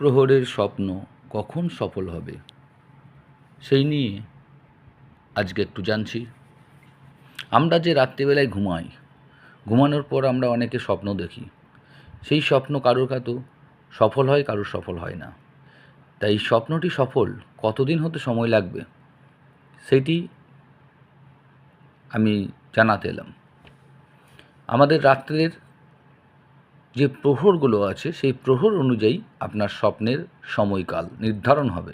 প্রহরের স্বপ্ন কখন সফল হবে? সেই নিয়ে আজকে একটু জানছি। আমরা যে রাত্রিবেলায় ঘুমাই, ঘুমানোর পর আমরা অনেকে স্বপ্ন দেখি। সেই স্বপ্ন কারোর কাতো সফল হয়, কারোর সফল হয় না। তাই স্বপ্নটি সফল কতদিন হতে সময় লাগবে? সেটি আমি জানাতে এলাম। আমাদের রাত্রের যে প্রহরগুলো আছে, সেই প্রহর অনুযায়ী আপনার স্বপ্নের সময়কাল নির্ধারণ হবে।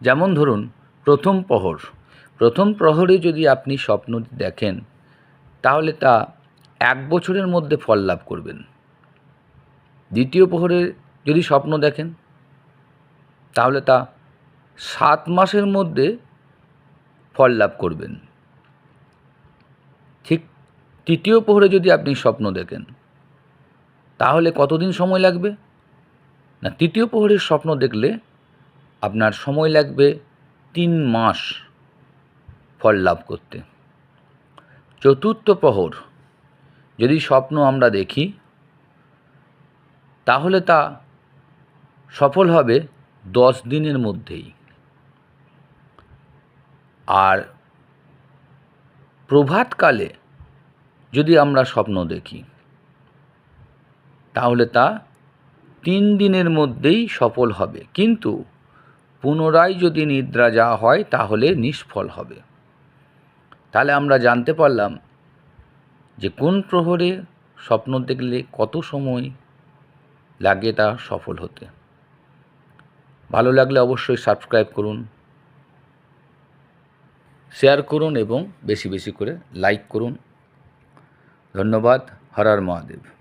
যেমন ধরুন, প্রথম প্রহর। প্রথম প্রহরে যদি আপনি স্বপ্নটি দেখেন, তাহলে তা এক বছরের মধ্যে ফল লাভ করবেন। দ্বিতীয় প্রহরে যদি স্বপ্ন দেখেন, তাহলে তা সাত মাসের মধ্যে ফল লাভ করবেন। ঠিক তৃতীয় প্রহরে যদি আপনি স্বপ্ন দেখেন তাহলে কতদিন সময় লাগবে? না, তৃতীয় প্রহরের স্বপ্ন দেখলে আপনার সময় লাগবে তিন মাস ফল লাভ করতে। চতুর্থ প্রহর, যদি স্বপ্ন আমরা দেখি, তাহলে তা সফল হবে দশ দিনের মধ্যেই। আর প্রভাতকালে যদি আমরা স্বপ্ন দেখি তাহলে তা তিন দিনের মধ্যেই সফল হবে। কিন্তু পুনরায় যদি নিদ্রা যাওয়া হয়, তাহলে নিষ্ফল হবে। তাহলে আমরা জানতে পারলাম যে কোন প্রহরে স্বপ্ন দেখলে কত সময় লাগে তা সফল হতে। ভালো লাগলে অবশ্যই সাবস্ক্রাইব করুন, শেয়ার করুন এবং বেশি বেশি করে লাইক করুন। ধন্যবাদ হরার মহাদেব।